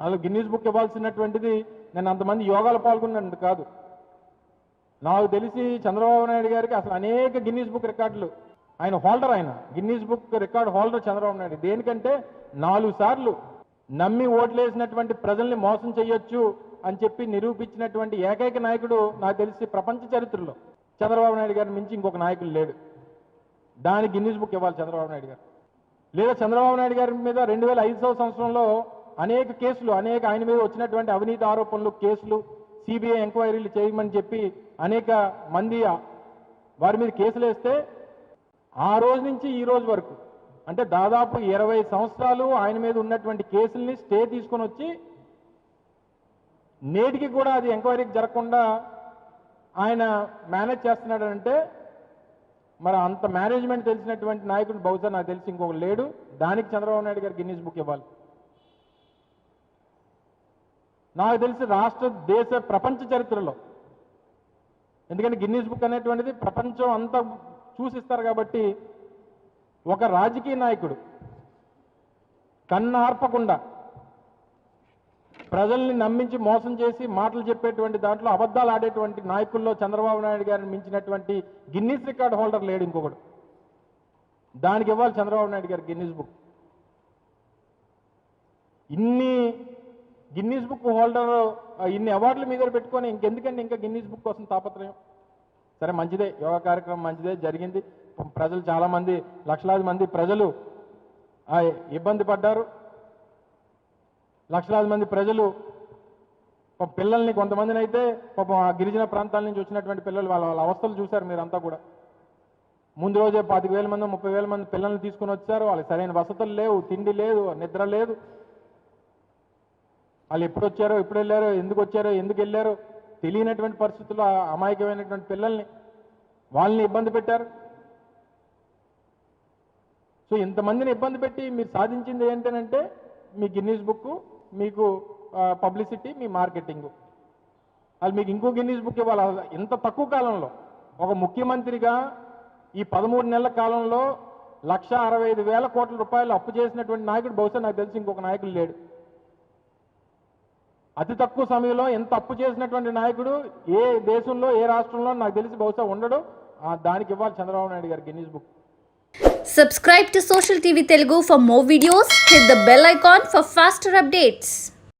అందులో Guinness book ఇవ్వాల్సినటువంటిది నేను అంతమంది యోగాలు పాల్గొన్నాను కాదు. నాకు తెలిసి చంద్రబాబు నాయుడు గారికి అసలు అనేక గిన్నీస్ బుక్ రికార్డులు. ఆయన హోల్డర్ ఆయన. Guinness book record holder Chandrababu Naidu. దేనికంటే నాలుగు సార్లు నమ్మి ఓట్లేసినటువంటి ప్రజల్ని మోసం చేయొచ్చు అని చెప్పి నిరూపించినటువంటి ఏకైక నాయకుడు నాకు తెలిసి ప్రపంచ చరిత్రలో చంద్రబాబు నాయుడు గారిని మించి ఇంకొక నాయకుడు లేడు. దానికి గిన్నీస్ బుక్ ఇవ్వాలి చంద్రబాబు నాయుడు గారు. లేదా చంద్రబాబు నాయుడు గారి మీద రెండు వేల ఐదవ సంవత్సరంలో అనేక కేసులు అనేక ఆయన మీద వచ్చినటువంటి అవినీతి ఆరోపణలు కేసులు సిబిఐ ఎంక్వైరీలు చేయమని చెప్పి అనేక మంది వారి మీద కేసులు వేస్తే ఆ రోజు నుంచి ఈ రోజు వరకు అంటే దాదాపు ఇరవై సంవత్సరాలు ఆయన మీద ఉన్నటువంటి కేసుల్ని స్టే తీసుకొని వచ్చి నేటికి కూడా అది ఎంక్వైరీకి జరగకుండా ఆయన మేనేజ్ చేస్తున్నాడంటే మరి అంత మేనేజ్మెంట్ తెలిసినటువంటి నాయకుడు బహుశా నాకు తెలిసి ఇంకొక లేడు. దానికి చంద్రబాబు నాయుడు గారు గిన్నీస్ బుక్ ఇవ్వాలి. నాకు తెలిసి రాష్ట్ర దేశ ప్రపంచ చరిత్రలో. ఎందుకంటే గిన్నీస్ బుక్ అనేటువంటిది ప్రపంచం అంతా చూసిస్తారు కాబట్టి ఒక రాజకీయ నాయకుడు కన్నార్పకుండా ప్రజల్ని నమ్మించి మోసం చేసి మాటలు చెప్పేటువంటి దాంట్లో అబద్ధాలు ఆడేటువంటి నాయకుల్లో చంద్రబాబు నాయుడు గారిని మించినటువంటి గిన్నీస్ రికార్డ్ హోల్డర్ లేడు ఇంకొకడు. దానికి ఇవ్వాలి చంద్రబాబు నాయుడు గారు గిన్నీస్ బుక్ ఇన్ని గిన్నీస్ బుక్ హోల్డర్ ఇన్ని అవార్డులు మీద పెట్టుకొని ఇంకెందుకండి ఇంకా గిన్నీస్ బుక్ కోసం తాపత్రయం? సరే మంచిదే. యోగా కార్యక్రమం మంచిదే జరిగింది. ప్రజలు చాలామంది లక్షలాది మంది ప్రజలు ఇబ్బంది పడ్డారు. లక్షలాది మంది ప్రజలు పిల్లల్ని కొంతమందిని అయితే పాపం ఆ గిరిజన ప్రాంతాల నుంచి వచ్చినటువంటి పిల్లలు వాళ్ళ వాళ్ళ అవస్థలు చూశారు మీరంతా కూడా. ముందు రోజే పాతిక వేల మంది ముప్పై వేల మంది పిల్లల్ని తీసుకుని వచ్చారు. వాళ్ళకి సరైన వసతులు లేవు తిండి లేదు నిద్ర లేదు. వాళ్ళు ఎప్పుడు వచ్చారో ఎప్పుడు వెళ్ళారో ఎందుకు వచ్చారో ఎందుకు వెళ్ళారో తెలియనటువంటి పరిస్థితుల్లో అమాయకమైనటువంటి పిల్లల్ని వాళ్ళని ఇబ్బంది పెట్టారు. సో ఇంతమందిని ఇబ్బంది పెట్టి మీరు సాధించింది ఏంటంటే మీ గిన్నీస్ బుక్ మీకు పబ్లిసిటీ మీ మార్కెటింగ్. అది మీకు ఇంకో గిన్నీస్ బుక్ ఇవ్వాలి. ఇంత తక్కువ కాలంలో ఒక ముఖ్యమంత్రిగా ఈ పదమూడు నెలల కాలంలో లక్ష అరవై ఐదు వేల కోట్ల రూపాయలు అప్పు చేసినటువంటి నాయకుడు బహుశా నాకు తెలిసి ఇంకొక నాయకుడు లేడు. అతి తక్కువ సమయంలో ఎంత అప్పు చేసినటువంటి నాయకుడు ఏ దేశంలో ఏ రాష్ట్రంలో నాకు తెలిసి బహుశా ఉండడు. దానికి ఇవ్వాలి Chandrababu Naidu garu Guinness book subscribe to social TV Telugu for more videos hit the bell icon for faster updates